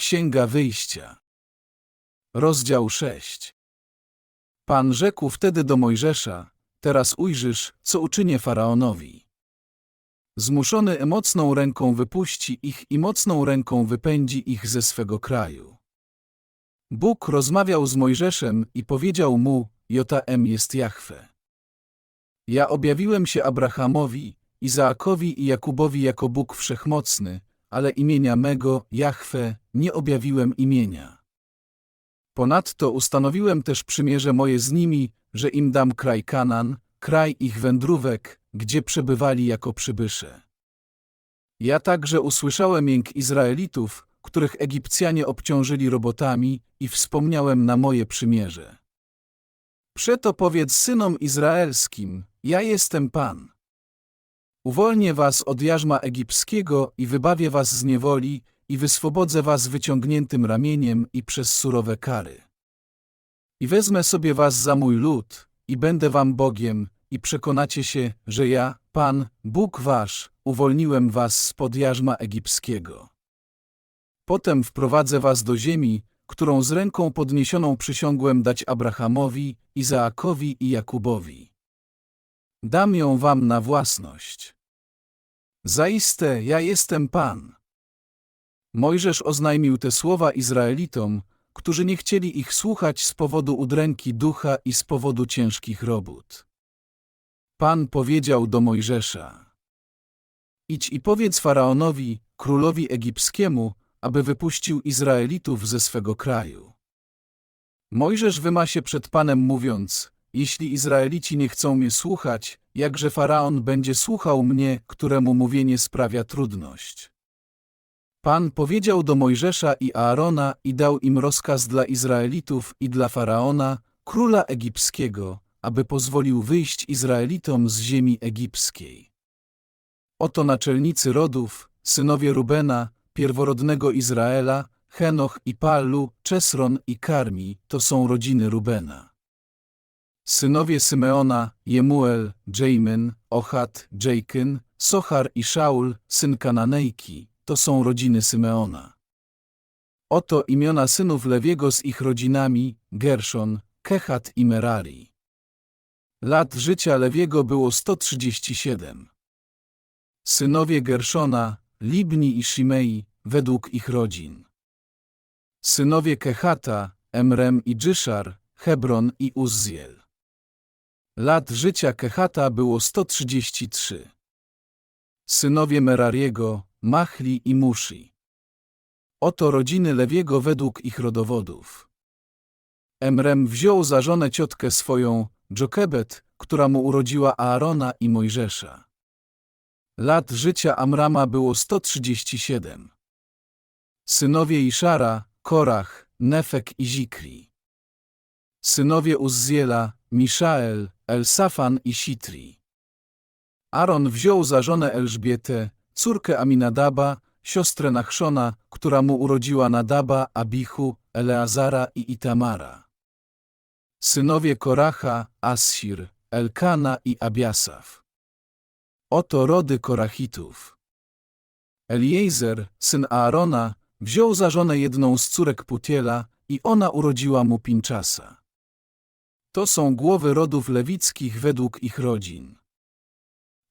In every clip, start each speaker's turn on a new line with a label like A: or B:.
A: Księga Wyjścia. Rozdział 6. Pan rzekł wtedy do Mojżesza, teraz ujrzysz, co uczynię Faraonowi. Zmuszony mocną ręką wypuści ich i mocną ręką wypędzi ich ze swego kraju. Bóg rozmawiał z Mojżeszem i powiedział mu, Jotam jest Jahwe. Ja objawiłem się Abrahamowi, Izaakowi i Jakubowi jako Bóg Wszechmocny, ale imienia mego, Jahwe, nie objawiłem imienia. Ponadto ustanowiłem też przymierze moje z nimi, że im dam kraj Kanan, kraj ich wędrówek, gdzie przebywali jako przybysze. Ja także usłyszałem jęk Izraelitów, których Egipcjanie obciążyli robotami i wspomniałem na moje przymierze. Przeto powiedz synom izraelskim, ja jestem Pan. Uwolnię was od jarzma egipskiego i wybawię was z niewoli i wyswobodzę was wyciągniętym ramieniem i przez surowe kary. I wezmę sobie was za mój lud i będę wam Bogiem i przekonacie się, że ja, Pan, Bóg wasz, uwolniłem was spod jarzma egipskiego. Potem wprowadzę was do ziemi, którą z ręką podniesioną przysiągłem dać Abrahamowi, Izaakowi i Jakubowi. Dam ją wam na własność. Zaiste ja jestem Pan. Mojżesz oznajmił te słowa Izraelitom, którzy nie chcieli ich słuchać z powodu udręki ducha i z powodu ciężkich robót. Pan powiedział do Mojżesza: Idź i powiedz faraonowi, królowi egipskiemu, aby wypuścił Izraelitów ze swego kraju. Mojżesz wyma się przed Panem mówiąc, jeśli Izraelici nie chcą mnie słuchać, jakże Faraon będzie słuchał mnie, któremu mówienie sprawia trudność. Pan powiedział do Mojżesza i Aarona i dał im rozkaz dla Izraelitów i dla Faraona, króla egipskiego, aby pozwolił wyjść Izraelitom z ziemi egipskiej. Oto naczelnicy rodów, synowie Rubena, pierworodnego Izraela, Henoch i Pallu, Czesron i Karmi, to są rodziny Rubena. Synowie Symeona, Jemuel, Jejmen, Ochat, Jejkyn, Sochar i Szaul, syn Kananejki, to są rodziny Symeona. Oto imiona synów Lewiego z ich rodzinami, Gerszon, Kehat i Merari. Lat życia Lewiego było 137. Synowie Gerszona, Libni i Shimei, według ich rodzin. Synowie Kehata, Emrem i Dżyszar, Hebron i Uzziel. Lat życia Kehata było 133. Synowie Merariego, Machli i Mushi. Oto rodziny Lewiego według ich rodowodów. Emrem wziął za żonę ciotkę swoją, Dżokebet, która mu urodziła Aarona i Mojżesza. Lat życia Amrama było 137. Synowie Iszara, Korach, Nefek i Zikri. Synowie Uzziela, Miszael, Elsafan i Sitri. Aaron wziął za żonę Elżbietę, córkę Aminadaba, siostrę Nachszona, która mu urodziła Nadaba, Abichu, Eleazara i Itamara. Synowie Koracha, Assir, Elkana i Abiasaf. Oto rody Korachitów. Eliezer, syn Aarona, wziął za żonę jedną z córek Putiela i ona urodziła mu Pinczasa. To są głowy rodów lewickich według ich rodzin.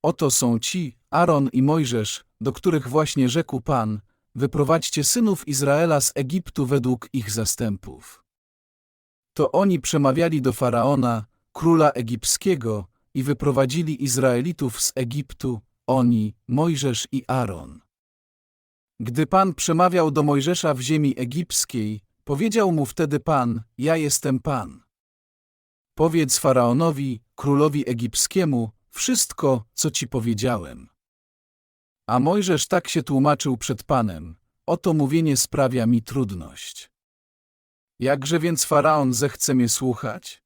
A: Oto są ci, Aaron i Mojżesz, do których właśnie rzekł Pan, wyprowadźcie synów Izraela z Egiptu według ich zastępów. To oni przemawiali do Faraona, króla egipskiego, i wyprowadzili Izraelitów z Egiptu, oni, Mojżesz i Aaron. Gdy Pan przemawiał do Mojżesza w ziemi egipskiej, powiedział mu wtedy Pan, ja jestem Pan. Powiedz Faraonowi, królowi egipskiemu, wszystko, co ci powiedziałem. A Mojżesz tak się tłumaczył przed Panem, oto mówienie sprawia mi trudność. Jakże więc Faraon zechce mnie słuchać?